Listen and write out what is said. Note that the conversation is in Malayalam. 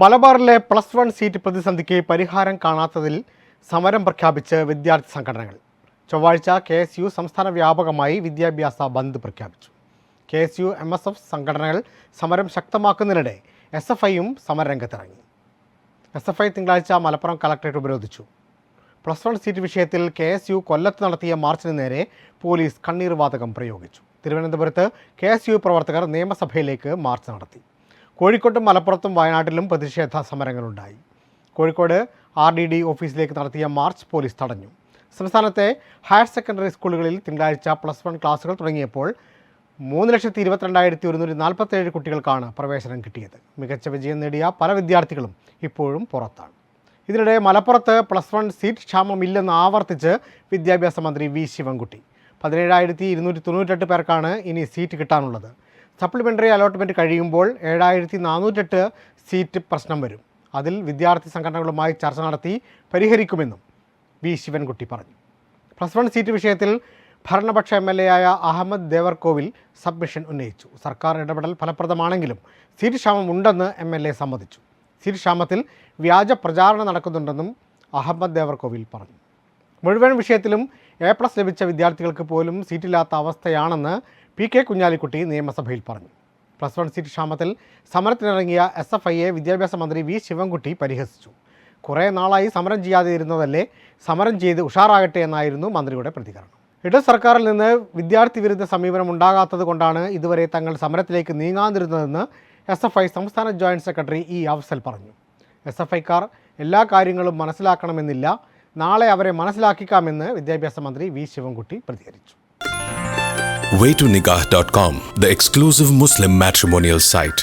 മലബാറിലെ പ്ലസ് വൺ സീറ്റ് പ്രതിസന്ധിക്ക് പരിഹാരം കാണാത്തതിൽ സമരം പ്രഖ്യാപിച്ച് വിദ്യാർത്ഥി സംഘടനകൾ. ചൊവ്വാഴ്ച കെ എസ് യു സംസ്ഥാന വ്യാപകമായി വിദ്യാഭ്യാസ ബന്ദ് പ്രഖ്യാപിച്ചു. K S U M S F സംഘടനകൾ സമരം ശക്തമാക്കുന്നതിനിടെ എസ് എഫ് ഐയും സമരരംഗത്തിറങ്ങി എസ് എഫ് ഐ തിങ്കളാഴ്ച മലപ്പുറം കളക്ടറേറ്റ് ഉപരോധിച്ചു. പ്ലസ് വൺ സീറ്റ് വിഷയത്തിൽ കെ എസ് യു കൊല്ലത്ത് നടത്തിയ മാർച്ചിന് നേരെ പോലീസ് കണ്ണീർ വാതകം പ്രയോഗിച്ചു. തിരുവനന്തപുരത്ത് കെ എസ് യു പ്രവർത്തകർ നിയമസഭയിലേക്ക് മാർച്ച് നടത്തി. കോഴിക്കോട്ടും മലപ്പുറത്തും വയനാട്ടിലും പ്രതിഷേധ സമരങ്ങളുണ്ടായി. കോഴിക്കോട് ആർ ഡി ഡി ഓഫീസിലേക്ക് നടത്തിയ മാർച്ച് പോലീസ് തടഞ്ഞു. സംസ്ഥാനത്തെ ഹയർ സെക്കൻഡറി സ്കൂളുകളിൽ തിങ്കളാഴ്ച പ്ലസ് വൺ ക്ലാസുകൾ തുടങ്ങിയപ്പോൾ മൂന്ന് ലക്ഷത്തി ഇരുപത്തിരണ്ടായിരത്തി ഒരുന്നൂറ്റി നാൽപ്പത്തേഴ് കുട്ടികൾക്കാണ് പ്രവേശനം കിട്ടിയത്. മികച്ച വിജയം നേടിയ പല വിദ്യാർത്ഥികളും ഇപ്പോഴും പുറത്താണ്. ഇതിനിടെ മലപ്പുറത്ത് പ്ലസ് വൺ സീറ്റ് ക്ഷാമമില്ലെന്ന് ആവർത്തിച്ച് വിദ്യാഭ്യാസ മന്ത്രി വി ശിവൻകുട്ടി. പതിനേഴായിരത്തി ഇരുന്നൂറ്റി തൊണ്ണൂറ്റെട്ട് പേർക്കാണ് ഇനി സീറ്റ് കിട്ടാനുള്ളത്. സപ്ലിമെന്ററി അലോട്ട്മെന്റ് കഴിയുമ്പോൾ ഏഴായിരത്തി നാനൂറ്റെട്ട് സീറ്റ് പ്രശ്നം വരും. അതിൽ വിദ്യാർത്ഥി സംഘടനകളുമായി ചർച്ച നടത്തി പരിഹരിക്കുമെന്നും വി ശിവൻകുട്ടി പറഞ്ഞു. പ്ലസ് വൺ സീറ്റ് വിഷയത്തിൽ ഭരണപക്ഷ എം എൽ എ ആയ അഹമ്മദ് ദേവർകോവിൽ സബ്മിഷൻ ഉന്നയിച്ചു. സർക്കാർ ഇടപെടൽ ഫലപ്രദമാണെങ്കിലും സീറ്റ് ക്ഷാമം ഉണ്ടെന്ന് എം എൽ എ സമ്മതിച്ചു. സീറ്റ് ക്ഷാമത്തിൽ വ്യാജ പ്രചാരണം നടക്കുന്നുണ്ടെന്നും അഹമ്മദ് ദേവർകോവിൽ പറഞ്ഞു. മുഴുവൻ വിഷയത്തിലും എ പ്ലസ് ലഭിച്ച വിദ്യാർത്ഥികൾക്ക് പോലും സീറ്റില്ലാത്ത അവസ്ഥയാണെന്ന് പി കെ കുഞ്ഞാലിക്കുട്ടി നിയമസഭയിൽ പറഞ്ഞു. പ്ലസ് വൺ സീറ്റ് ക്ഷാമത്തിൽ സമരത്തിനിറങ്ങിയ എസ് എഫ് ഐയെ വിദ്യാഭ്യാസ മന്ത്രി വി ശിവൻകുട്ടി പരിഹസിച്ചു. കുറേ നാളായി സമരം ചെയ്യാതെ ഇരുന്നതല്ലേ സമരം ചെയ്ത് ഉഷാറാകട്ടെ എന്നായിരുന്നു മന്ത്രിയുടെ പ്രതികരണം. ഇടത് സർക്കാരിൽ നിന്ന് വിദ്യാർത്ഥി വിരുദ്ധ സമീപനം ഉണ്ടാകാത്തത് കൊണ്ടാണ് ഇതുവരെ തങ്ങൾ സമരത്തിലേക്ക് നീങ്ങാതിരുന്നതെന്ന് എസ് എഫ് ഐ സംസ്ഥാന ജോയിന്റ് സെക്രട്ടറി ഇ അഫ്സൽ പറഞ്ഞു. എസ് എഫ് ഐക്കാർ എല്ലാ കാര്യങ്ങളും മനസ്സിലാക്കണമെന്നില്ല. നാളെ അവരെ മനസ്സിലാക്കിക്കാമെന്ന് വിദ്യാഭ്യാസ മന്ത്രി വി ശിവൻകുട്ടി പ്രതികരിച്ചു waytonikah.com, the exclusive Muslim matrimonial site.